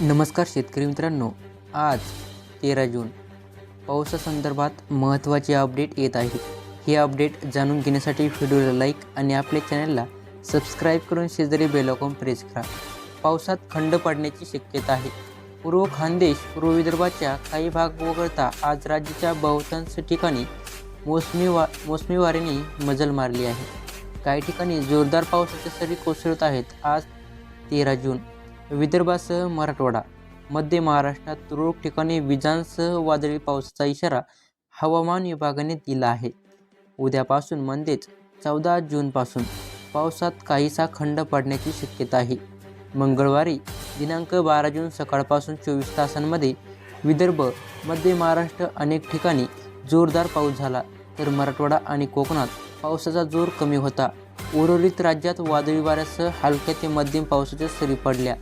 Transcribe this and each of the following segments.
नमस्कार शेतकरी मित्रांनो आज तेरा जून. पावसासंदर्भात महत्त्वाचे अपडेट येत आहे. हे अपडेट जाणून घेण्यासाठी व्हिडिओला लाईक आणि आपल्या चॅनलला सबस्क्राईब करून शेजारी बेलॉकॉन प्रेस करा. पावसात खंड पडण्याची शक्यता आहे. पूर्व खानदेश पूर्व विदर्भाच्या काही भाग वगळता आज राज्याच्या बहुतांश ठिकाणी मोसमी वा मोसमी वाऱ्याने मजल मारली आहे. काही ठिकाणी जोरदार पावसाच्या सरी कोसळत आहेत. आज तेरा जून. विदर्भासह मराठवाडा मध्य महाराष्ट्रात तुरळक ठिकाणी विजांसह वादळी पावसाचा इशारा हवामान विभागाने दिला आहे. उद्यापासून म्हणजेच चौदा जूनपासून पावसात काहीसा खंड पडण्याची शक्यता आहे. मंगळवारी दिनांक बारा जून सकाळपासून चोवीस तासांमध्ये विदर्भ मध्य महाराष्ट्र अनेक ठिकाणी जोरदार पाऊस झाला तर मराठवाडा आणि कोकणात पावसाचा जोर कमी होता. उर्वरित राज्यात वादळी वाऱ्यासह हलक्या ते मध्यम पावसाच्या सरी पडल्या.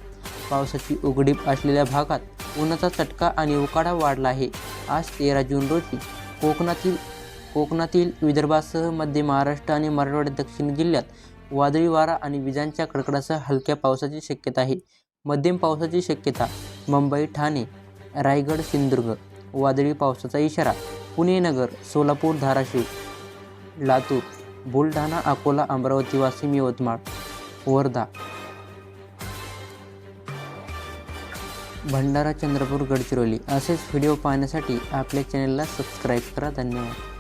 पावसाची उघडीप असलेल्या भागात उन्हाचा चटका आणि उकाडा वाढला आहे. आज तेरा जून रोजी कोकणातील कोकणातील विदर्भासह मध्य महाराष्ट्र आणि मराठवाड्यात दक्षिण जिल्ह्यात वादळी वारा आणि विजांच्या कडकडासह हलक्या पावसाची शक्यता आहे. मध्यम पावसाची शक्यता मुंबई ठाणे रायगड सिंधुदुर्ग. वादळी पावसाचा इशारा पुणे नगर सोलापूर धाराशिव लातूर बुलढाणा अकोला अमरावती वाशिम यवतमाळ वर्धा भंडारा चंद्रपूर गडचिरोली असेच व्हिडिओ पाहण्यासाठी आपल्या चॅनलला सबस्क्राईब करा. धन्यवाद.